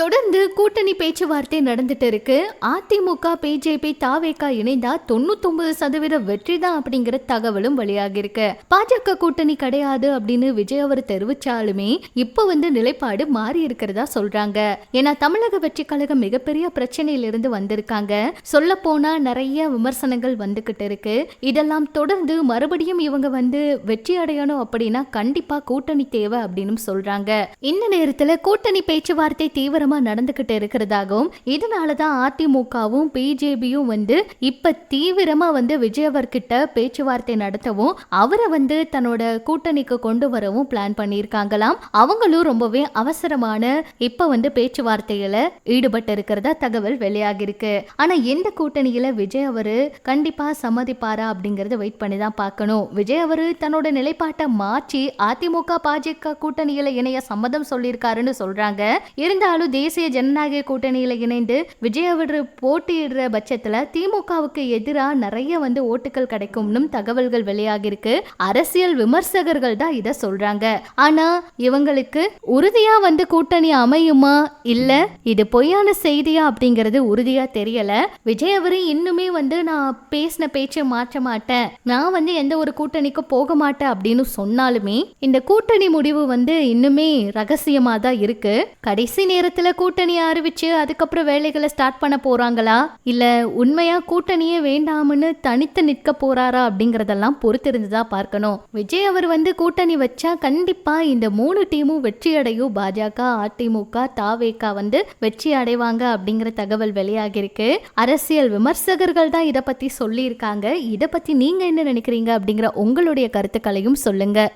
தொடர்ந்து கூட்டணி பேச்சுவார்த்தை நடந்துட்டு இருக்கு. அதிமுக பிஜேபி தாவேகா இணைந்தா தொண்ணூத்தொன்பது சதவீத வெற்றி தான் அப்படிங்கிற தகவலும் வெளியாகி இருக்கு. பாஜக கூட்டணி கிடையாது அப்படின்னு விஜய் அவர் தெரிவிச்சாலுமே இப்ப வந்து நிலைப்பாடு மாறி இருக்கிறதா சொல்றாங்க. ஏன்னா தமிழக வெற்றி கழகம் மிகப்பெரிய பிரச்சனையில இருந்து வந்திருக்காங்க. சொல்ல போனா நிறைய விமர்சனங்கள் வந்துகிட்டு இருக்கு. இதெல்லாம் தொடர்ந்து மறுபடியும் இவங்க வந்து வெற்றி அடையணும் அப்படின்னா கண்டிப்பா கூட்டணி தேவை அப்படின்னு சொல்றாங்க. இந்த நேரத்துல கூட்டணி பேச்சுவார்த்தை தீவிரம் நடந்துகிட்டு இருக்கிறதாகவும் இதனாலதான் அதிமுகவும் பிஜேபியும் வந்து இப்ப தீவிரமா வந்து விஜயவர்கிட்ட பேச்சுவார்த்தை நடத்தவும் அவரை வந்து தன்னோட கூட்டணிக்கு கொண்டு வரவும் பிளான் பண்ணியிருக்காங்களாம். அவங்களும் ரொம்பவே அவசரமான இப்ப வந்து பேச்சுவார்த்தையில ஈடுபட்டு இருக்கிறதா தகவல் வெளியாகிருக்கு ஆனா எந்த கூட்டணியில விஜய் அவரு கண்டிப்பா சம்மதிப்பாரா அப்படிங்கறத வெயிட் பண்ணி தான் பார்க்கணும். விஜய் அவரு தன்னோட நிலைப்பாட்டை மாற்றி அதிமுக பாஜக கூட்டணியில இணைய சம்மதம் சொல்லியிருக்காருன்னு சொல்றாங்க. இருந்தாலும் தேசிய ஜனநாயக கூட்டணியில இணைந்து விஜய் அவர் போட்டியிடுற பட்சத்துல திமுகவுக்கு எதிராக நிறைய வந்து ஓட்டுகள் கிடைக்கும்னு தகவல்கள் வெளியாகிருக்கு அரசியல் விமர்சகர்கள் தான் இதை சொல்றாங்க. ஆனா இவங்களுக்கு உறுதியா வந்து கூட்டணி அமையுமா? இல்ல இது பொய்யான செய்தியா அப்படிங்கிறது உறுதியா தெரியல. விஜய் அவரு இன்னுமே வந்து நான் பேசின பேச்சை மாற்ற மாட்டேன். நான் வந்து எந்த ஒரு கூட்டணிக்கும் போக மாட்டேன் அப்படின்னு சொன்னாலுமே இந்த கூட்டணி முடிவு வந்து இன்னுமே ரகசியமா தான் இருக்கு. கடைசி நேரத்தில் கூட்டணியை அறிவிச்சு அதுக்கப்புறம் வேலைகளை ஸ்டார்ட் பண்ண போறாங்களா? இல்ல உண்மையா கூட்டணியே வேண்டாம்னு தனித்து நிற்க போறாரா அப்படிங்கறதெல்லாம் பொறுத்திருந்துதான் பார்க்கணும். விஜய் அவர் வந்து கூட்டணி வச்சா கண்டிப்பா இந்த மூணு டீமும் வெற்றி அடையும். பாஜக அதிமுக தாவேகா வந்து வெற்றி அடைவாங்க அப்படிங்கிற தகவல் வெளியாகிருக்கு அரசியல் விமர்சகர்கள் தான் இதை பத்தி சொல்லியிருக்காங்க. இதை பத்தி நீங்க என்ன நினைக்கிறீங்க அப்படிங்கிற உங்களுடைய கருத்துக்களையும் சொல்லுங்க.